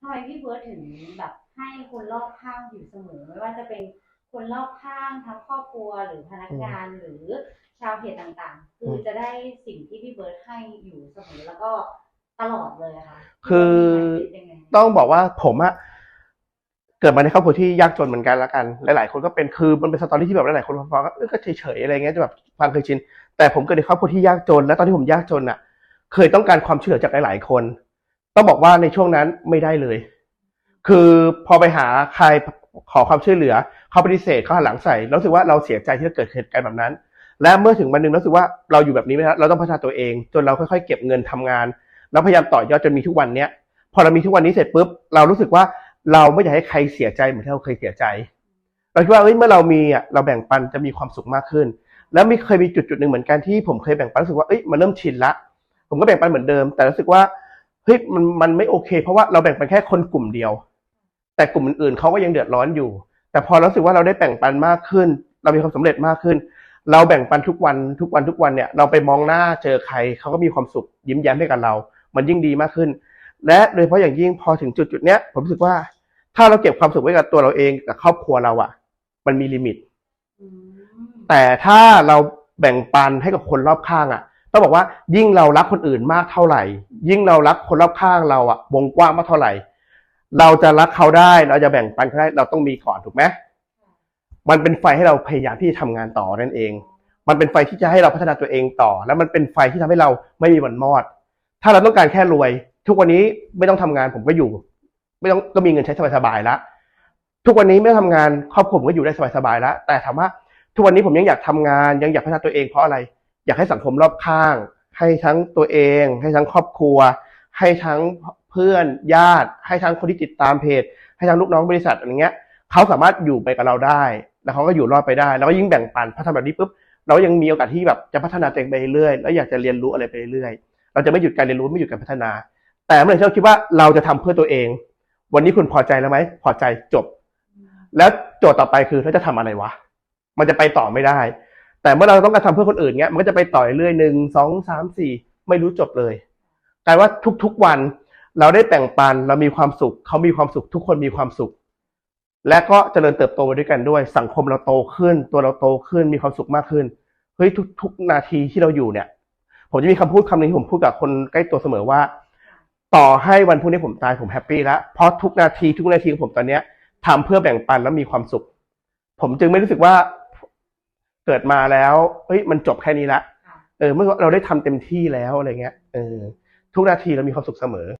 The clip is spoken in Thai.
ทำไมพี่เบิร์ดถึงแบบให้คนรอบข้างอยู่เสมอ ไม่ว่าจะเป็นคนรอบข้างทั้งครอบครัวหรือพนักงานหรือชาวเพจต่างๆ คือจะได้สิ่งที่พี่เบิร์ดให้อยู่เสมอแล้วก็ตลอดเลยค่ะ คือต้องบอกว่าผมอะเกิดมาในครอบครัวที่ยากจนเหมือนกันละกัน หลาย ๆ คนก็เป็นคือมันเป็นสตอรี่ที่แบบหลายๆคนฟังก็เออก็เฉย ๆ อะไรเงี้ยจะแบบฟังเคยชินแต่ผมเกิดในครอบครัวที่ยากจน และตอนที่ผมยากจนอะเคยต้องการความช่วยเหลือจากหลาย ๆ คน ต้องบอกว่าในช่วงนั้นไม่ได้เลย คือพอไปหาใครขอความช่วยเหลือเขาปฏิเสธเขาหันหลังใส่รู้สึกว่าเราเสียใจที่เกิดเหตุการณ์แบบนั้น และเมื่อถึงวันหนึ่งรู้สึกว่าเราอยู่แบบนี้ไม่ได้เราต้องพัฒนาตัวเอง จนเราค่อยๆ เก็บเงินทำงาน แล้วพยายามต่อยอดจนมีทุกวันเนี้ยพอเรามีทุกวันนี้เสร็จปุ๊บเรารู้สึกว่าเราไม่อยากให้ใครเสียใจเหมือนที่เราเคยเสียใจ เราคิดว่าเอ้ยเมื่อเรามีอะเราแบ่งปันจะมีความสุขมากขึ้น แล้วมีเคยมีจุดจุดๆหนึ่งเหมือนกันที่ผมเคยแบ่งปันรู้สึกว่าเอ้ยมันเริ่มชินละผมก็แบ่งปันเหมือนเดิม แต่รู้สึกว่า เฮ้ยมันมันไม่โอเค เพราะว่าเราแบ่งปันแค่คนกลุ่มเดียว แต่กลุ่มอื่นๆเขาก็ยังเดือดร้อนอยู่ แต่พอเรารู้สึกว่าเราได้แบ่งปันมากขึ้น เรามีความสำเร็จมากขึ้น เราแบ่งปันทุกวันทุกวันทุกวันเนี่ยเราไปมองหน้าเจอใครเขาก็มีความสุขยิ้มแย้มให้กับเรา มันยิ่งดีมากขึ้น และโดยเฉพาะอย่างยิ่งพอถึงจุดจุดๆเนี้ยผมรู้สึกว่าถ้าเราเก็บความสุขไว้กับตัวเราเองกับครอบครัวเราอะมันมีลิมิตอืมแต่ถ้าเราแบ่งปันให้กับคนรอบข้างอะ ต้องบอกว่ายิ่งเรารักคนอื่นมากเท่าไหร่ ยิ่งเรารักคนรอบข้างเราอะวงกว้างมากเท่าไหร่ เราจะรักเขาได้เราจะแบ่งปันเขาได้เราต้องมีก่อนถูกไหมมันเป็นไฟให้เราพยายามที่จะทำงานต่อนั่นเอง มันเป็นไฟที่จะให้เราพัฒนาตัวเองต่อ แล้วมันเป็นไฟที่ทำให้เราไม่มีวันมอด ถ้าเราต้องการแค่รวย ทุกวันนี้ไม่ต้องทำงานผมก็อยู่ ไม่ต้องก็มีเงินใช้สบายๆแล้วทุกวันนี้ไม่ต้องทำงานครอบครัวผมก็อยู่ได้สบายๆแล้วแต่ถามว่าทุกวันนี้ผมยังอยากทำงานยังอยากพัฒนาตัวเองเพราะอะไร อยากให้สังคมรอบข้าง ให้ทั้งตัวเอง ให้ทั้งครอบครัว ให้ทั้งเพื่อนญาติ ให้ทั้งคนที่ติดตามเพจ ให้ทั้งลูกน้องบริษัทอะไรเงี้ยเขาสามารถอยู่ไปกับเราได้ แล้วเขาก็อยู่รอดไปได้ แล้วก็ยิ่งแบ่งปันพัฒนาแบบนี้ปุ๊บเรายังมีโอกาสที่แบบจะพัฒนาตัวเองไปเรื่อยแล้วอยากจะเรียนรู้อะไรไปเรื่อยเราจะไม่หยุดการเรียนรู้ไม่หยุดการพัฒนา แต่เมื่อไหร่ที่เราคิดว่าเราจะทำเพื่อตัวเอง วันนี้คุณพอใจแล้วไหมพอใจจบ แล้วโจทย์ต่อไปคือเราจะทำอะไรวะ มันจะไปต่อไม่ได้ แต่เมื่อเราต้องการทำเพื่อคนอื่นเงี้ยมันก็จะไปต่อยเรื่อยหนึ่งสองสามสี่ไม่รู้จบเลยกลายว่าทุกๆวันเราได้แบ่งปันเรามีความสุขเขามีความสุข ทุกคนมีความสุข และก็เจริญเติบโตไปด้วยกันด้วย สังคมเราโตขึ้น ตัวเราโตขึ้นมีความสุขมากขึ้นเฮ้ยทุก ๆ นาทีที่เราอยู่เนี่ย ผมจะมีคำพูดคำหนึงที่ผมพูดกับคนใกล้ตัวเสมอว่า ต่อให้วันพรุ่งนี้ผมตายผมแฮปปี้แล้วเพราะทุกนาทีทุกนาทีของผมตอนเนี้ยทำเพื่อแบ่งปันแล้วมีความสุข ผมจึงไม่รู้สึกว่า เกิดมาแล้วเฮ้ยมันจบแค่นี้ละค่ะเออเมื่อเราได้ทำเต็มที่แล้วอะไรเงี้ยเออทุกนาทีเรามีความสุขเสมอ